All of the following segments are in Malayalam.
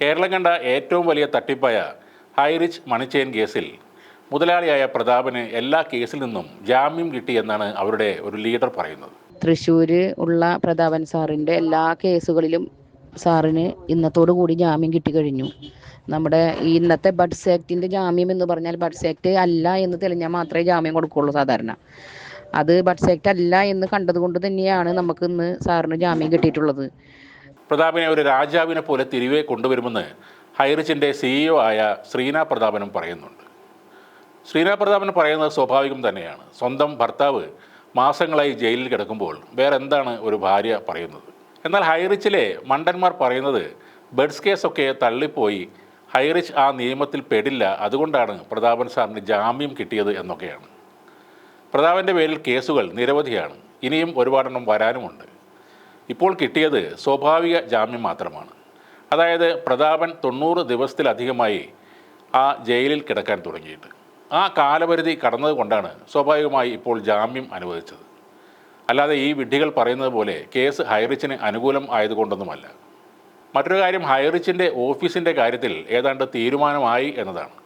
കേരളം കണ്ട ഏറ്റവും വലിയ തട്ടിപ്പായ ഹൈറിച്ച് മണിച്ചേൻ കേസിൽ മുതലാളിയായ പ്രതാപന് എല്ലാ കേസിൽ നിന്നും ജാമ്യം കിട്ടിയെന്നാണ് അവരുടെ ഒരു ലീഡർ പറയുന്നത്. തൃശ്ശൂർ ഉള്ള പ്രതാപൻ സാറിന്റെ എല്ലാ കേസുകളിലും സാറിന് ഇന്നത്തോടു കൂടി ജാമ്യം കിട്ടിക്കഴിഞ്ഞു നമ്മുടെ ഈ ഇന്നത്തെ ബഡ്സ് ആക്ടിന്റെ ജാമ്യം എന്ന് പറഞ്ഞാൽ ബഡ്സ് ആക്ട് അല്ല എന്ന് തെളിഞ്ഞാൽ മാത്രമേ ജാമ്യം കൊടുക്കുള്ളൂ സാധാരണ. അത് ബഡ്സ് ആക്ട് അല്ല എന്ന് കണ്ടതുകൊണ്ട് തന്നെയാണ് നമുക്ക് ഇന്ന് സാറിന് ജാമ്യം കിട്ടിയിട്ടുള്ളത്. പ്രതാപനെ ഒരു രാജാവിനെ പോലെ തിരികെ കൊണ്ടുവരുമെന്ന് ഹൈറിച്ചിന്റെ സിഇഒ ആയ ശ്രീന പ്രതാപനും പറയുന്നുണ്ട്. ശ്രീന പ്രതാപൻ പറയുന്നത് സ്വാഭാവികം തന്നെയാണ്. സ്വന്തം ഭർത്താവ് മാസങ്ങളായി ജയിലിൽ കിടക്കുമ്പോൾ വേറെ എന്താണ് ഒരു ഭാര്യ പറയുന്നത്? എന്നാൽ ഹൈറിച്ചിലെ മണ്ടന്മാർ പറയുന്നത് ബെഡ്സ് കേസൊക്കെ തള്ളിപ്പോയി ഹൈറിച്ച് ആ നിയമത്തിൽ പെടില്ല അതുകൊണ്ടാണ് പ്രതാപൻ സാറിന് ജാമ്യം കിട്ടിയത് എന്നൊക്കെയാണ്. പ്രതാപന്റെ പേരിൽ കേസുകൾ നിരവധിയാണ്. ഇനിയും ഒരുപാടെണ്ണം വരാനുമുണ്ട്. ഇപ്പോൾ കിട്ടിയത് സ്വാഭാവിക ജാമ്യം മാത്രമാണ്. അതായത് പ്രതാപൻ തൊണ്ണൂറ് ദിവസത്തിലധികമായി ആ ജയിലിൽ കിടക്കാൻ തുടങ്ങിയിട്ട്. ആ കാലപരിധി കടന്നതുകൊണ്ടാണ് സ്വാഭാവികമായി ഇപ്പോൾ ജാമ്യം അനുവദിച്ചത്. അല്ലാതെ ഈ വിഡ്ഢികൾ പറയുന്നത് പോലെ കേസ് ഹൈറിച്ചിന് അനുകൂലം ആയതുകൊണ്ടൊന്നുമല്ല. മറ്റൊരു കാര്യം ഹൈറിച്ചിന്റെ ഓഫീസിന്റെ കാര്യത്തിൽ ഏതാണ്ട് തീരുമാനമായി എന്നതാണ്.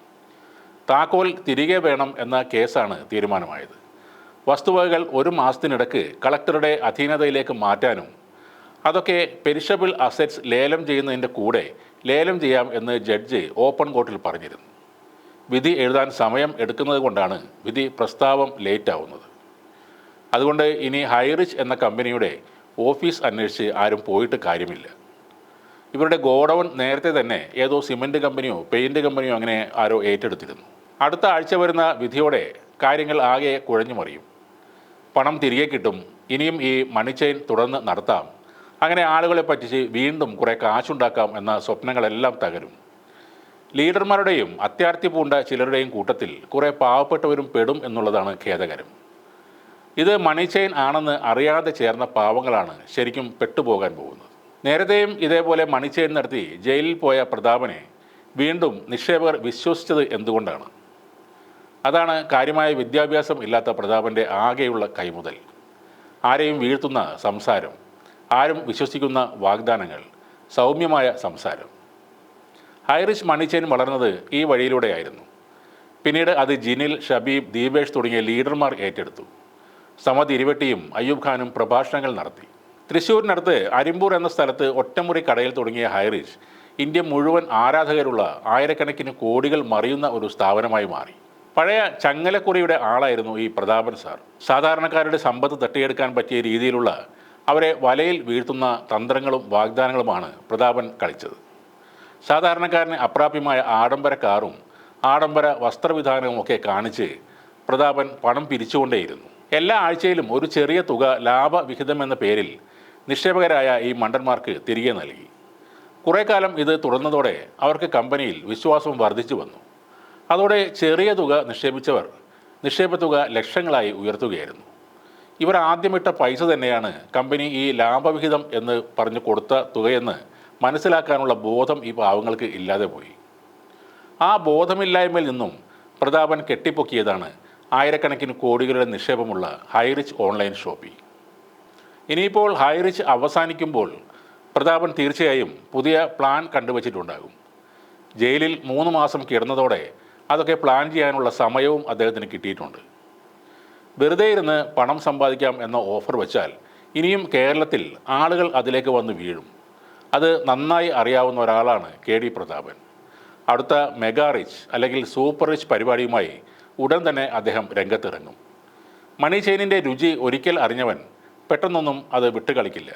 താക്കോൽ തിരികെ വേണം എന്ന കേസാണ് തീരുമാനമായത്. വസ്തുവകകൾ ഒരു മാസത്തിനിടക്ക് കളക്ടറുടെ അധീനതയിലേക്ക് മാറ്റാനും അതൊക്കെ പെരിഷബിൾ അസറ്റ്സ് ലേലം ചെയ്യുന്നതിന്റെ കൂടെ ലേലം ചെയ്യാം എന്ന് ജഡ്ജ് ഓപ്പൺ കോർട്ടിൽ പറഞ്ഞിരുന്നു. വിധി എഴുതാൻ സമയം എടുക്കുന്നത് കൊണ്ടാണ് വിധി പ്രസ്താവം ലേറ്റ് ആവുന്നത് അതുകൊണ്ട് ഇനി ഹൈറിച്ച് എന്ന കമ്പനിയുടെ ഓഫീസ് അന്വേഷിച്ച് ആരും പോയിട്ട് കാര്യമില്ല. ഇവരുടെ ഗോഡൗൺ നേരത്തെ തന്നെ ഏതോ സിമന്റ് കമ്പനിയോ പെയിന്റ് കമ്പനിയോ അങ്ങനെ ആരോ ഏറ്റെടുത്തിരുന്നു. അടുത്ത ആഴ്ച വരുന്ന വിധിയോടെ കാര്യങ്ങൾ ആകെ കുഴഞ്ഞു മറിയും പണം തിരികെ കിട്ടും. ഇനിയും ഈ മണി തുടർന്ന് നടത്താം. അങ്ങനെ ആളുകളെ പറ്റിച്ച് വീണ്ടും കുറേ കാശുണ്ടാക്കാം എന്ന സ്വപ്നങ്ങളെല്ലാം തകരും. ലീഡർമാരുടെയും അത്യാർത്ഥി പൂണ്ട ചിലരുടെയും കൂട്ടത്തിൽ കുറേ പാവപ്പെട്ടവരും പെടും എന്നുള്ളതാണ് ഖേദകരം. ഇത് മണി ആണെന്ന് അറിയാതെ ചേർന്ന പാവങ്ങളാണ് ശരിക്കും പെട്ടുപോകാൻ പോകുന്നത്. നേരത്തെയും ഇതേപോലെ മണി നടത്തി ജയിലിൽ പോയ പ്രതാപനെ വീണ്ടും നിക്ഷേപകർ വിശ്വസിച്ചത് എന്തുകൊണ്ടാണ്? അതാണ് കാര്യമായ വിദ്യാഭ്യാസം ഇല്ലാത്ത പ്രതാപന്റെ ആകെയുള്ള കൈമുതൽ. ആരെയും വീഴ്ത്തുന്ന സംസാരം ആരും വിശ്വസിക്കുന്ന വാഗ്ദാനങ്ങൾ സൗമ്യമായ സംസാരം. ഹൈറിഷ് മണിച്ചേൻ വളർന്നത് ഈ വഴിയിലൂടെയായിരുന്നു. പിന്നീട് അത് ജിനിൽ ഷബീബ് ദീപേഷ് തുടങ്ങിയ ലീഡർമാർ ഏറ്റെടുത്തു. സമദ് ഇരുവട്ടിയും അയ്യൂബ് ഖാനും പ്രഭാഷണങ്ങൾ നടത്തി. തൃശ്ശൂരിനടുത്ത് അരിമ്പൂർ എന്ന സ്ഥലത്ത് ഒറ്റമുറി കടയിൽ തുടങ്ങിയ ഹൈറിഷ് ഇന്ത്യ മുഴുവൻ ആരാധകരുള്ള ആയിരക്കണക്കിന് കോടികൾ മറിയുന്ന ഒരു സ്ഥാപനമായി മാറി. പഴയ ചങ്ങലക്കുറിയുടെ ആളായിരുന്നു ഈ പ്രതാപൻ സാർ. സാധാരണക്കാരുടെ സമ്പത്ത് തട്ടിയെടുക്കാൻ പറ്റിയ രീതിയിലുള്ള അവരെ വലയിൽ വീഴ്ത്തുന്ന തന്ത്രങ്ങളും വാഗ്ദാനങ്ങളുമാണ് പ്രതാപൻ കളിച്ചത്. സാധാരണക്കാരന് അപ്രാപ്യമായ ആഡംബര കാറും ആഡംബര വസ്ത്രവിധാനവും ഒക്കെ കാണിച്ച് പ്രതാപൻ പണം പിരിച്ചുകൊണ്ടേയിരുന്നു. എല്ലാ ആഴ്ചയിലും ഒരു ചെറിയ തുക ലാഭവിഹിതം എന്ന പേരിൽ നിക്ഷേപകരായ ഈ മണ്ടന്മാർക്ക് തിരികെ നൽകി. കുറേ കാലം ഇത് തുടർന്നതോടെ അവർക്ക് കമ്പനിയിൽ വിശ്വാസം വർദ്ധിച്ചു വന്നു. അതോടെ ചെറിയ തുക നിക്ഷേപിച്ചവർ നിക്ഷേപ തുക ലക്ഷങ്ങളായി ഉയർത്തുകയായിരുന്നു. ഇവർ ആദ്യമിട്ട പൈസ തന്നെയാണ് കമ്പനി ഈ ലാഭവിഹിതം എന്ന് പറഞ്ഞു കൊടുത്ത തുകയെന്ന് മനസ്സിലാക്കാനുള്ള ബോധം ഈ പാവങ്ങൾക്ക് ഇല്ലാതെ പോയി. ആ ബോധമില്ലായ്മയിൽ നിന്നും പ്രതാപൻ കെട്ടിപ്പൊക്കിയതാണ് ആയിരക്കണക്കിന് കോടികളുടെ നിക്ഷേപമുള്ള ഹൈറിച്ച് ഓൺലൈൻ ഷോപ്പിംഗ് ഇനിയിപ്പോൾ ഹൈറിച്ച് അവസാനിക്കുമ്പോൾ പ്രതാപൻ തീർച്ചയായും പുതിയ പ്ലാൻ കണ്ടുവച്ചിട്ടുണ്ടാകും. ജയിലിൽ മൂന്ന് മാസം കിടന്നതോടെ അതൊക്കെ പ്ലാൻ ചെയ്യാനുള്ള സമയവും അദ്ദേഹത്തിന് കിട്ടിയിട്ടുണ്ട്. വെറുതെ ഇരുന്ന് പണം സമ്പാദിക്കാം എന്ന ഓഫർ വെച്ചാൽ ഇനിയും കേരളത്തിൽ ആളുകൾ അതിലേക്ക് വന്ന് വീഴും. അത് നന്നായി അറിയാവുന്ന ഒരാളാണ് കെ ഡി പ്രതാപൻ. അടുത്ത മെഗാ റിച്ച് അല്ലെങ്കിൽ സൂപ്പർ റിച്ച് പരിപാടിയുമായി ഉടൻ തന്നെ അദ്ദേഹം രംഗത്തിറങ്ങും. മണി ചെയിനിന്റെ രുചി ഒരിക്കൽ അറിഞ്ഞവൻ പെട്ടെന്നൊന്നും അത് വിട്ടുകളിക്കില്ല.